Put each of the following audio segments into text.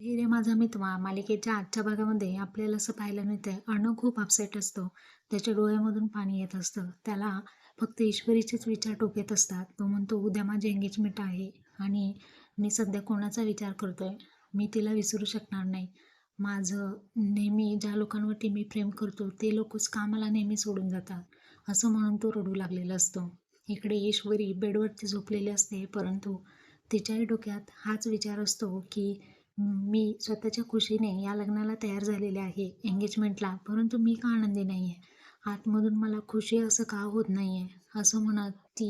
हिरे माझा मितवा मालिकेच्या आजच्या भागामध्ये आपल्याला असं पाहायला मिळतंय अर्णव खूप अपसेट असतो. त्याच्या डोळ्यामधून पाणी येत असतं. त्याला फक्त ईश्वरीचेच विचार टोकेत असतात. तो म्हणतो उद्या माझी एंगेजमेंट आहे आणि मी सध्या कोणाचा विचार करतोय? मी तिला विसरू शकणार नाही. माझं नेहमी ज्या लोकांवरती मी प्रेम करतो ते लोकच कामाला नेहमी सोडून जातात. असं म्हणून तो रडू लागलेला असतो. इकडे ईश्वरी बेडवरती झोपलेली असते परंतु तिच्याही डोक्यात हाच विचार असतो की मी स्वतःच्या खुशीने या लग्नाला तयार झालेले आहे एंगेजमेंटला परंतु मी का आनंदी नाही आहे आतमधून मला खुशी असं का होत नाही आहे असं म्हणत ती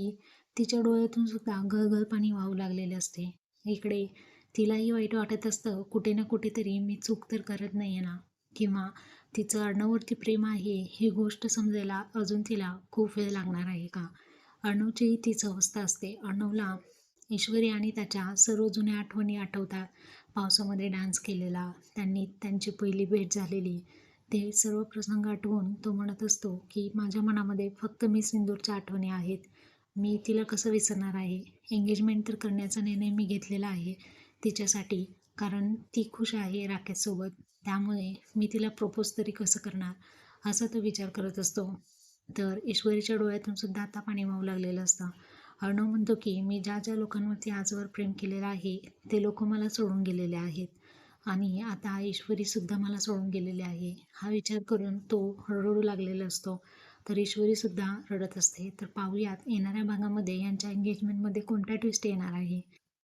तिच्या डोळ्यातून सुद्धा गळगळ पाणी वाहू लागलेले असते. इकडे तिलाही वाईट वाटत असतं कुठे ना कुठेतरी मी चूक तर करत नाही आहे ना? किंवा तिचं अर्णववरती प्रेम आहे ही गोष्ट समजायला अजून तिला खूप वेळ लागणार आहे का? अर्णवचीही तीच अवस्था असते. अर्णवला ईश्वरी आणि त्याच्या सर्व जुन्या आठवणी आठवतात पावसामध्ये डान्स केलेला त्यांनी त्यांची पहिली भेट झालेली. ते सर्व प्रसंग आठवून तो म्हणत असतो की माझ्या मनामध्ये फक्त मी सिंदूरच्या आठवणी आहेत. मी तिला कसं विसरणार आहे? एंगेजमेंट तर करण्याचा निर्णय मी घेतलेला आहे तिच्यासाठी कारण ती खुश आहे राकेशसोबत त्यामुळे मी तिला प्रपोज तरी कसं करणार? असा तो विचार करत असतो. तर ईश्वरीच्या डोळ्यातून सुद्धा आता पाणी वाहू लागलेलं असतं. अर्णव म्हणतो की मी ज्या ज्या लोकांवरती आजवर प्रेम केलेलं आहे ते लोक मला सोडून गेलेले आहेत. आणि आता ईश्वरीसुद्धा मला सोडून गेलेले आहे. हा विचार करून तो रडू लागलेला असतो. तर ईश्वरीसुद्धा रडत असते. तर पाहूयात येणाऱ्या भागामध्ये यांच्या एंगेजमेंटमध्ये कोणता ट्विस्ट येणार आहे?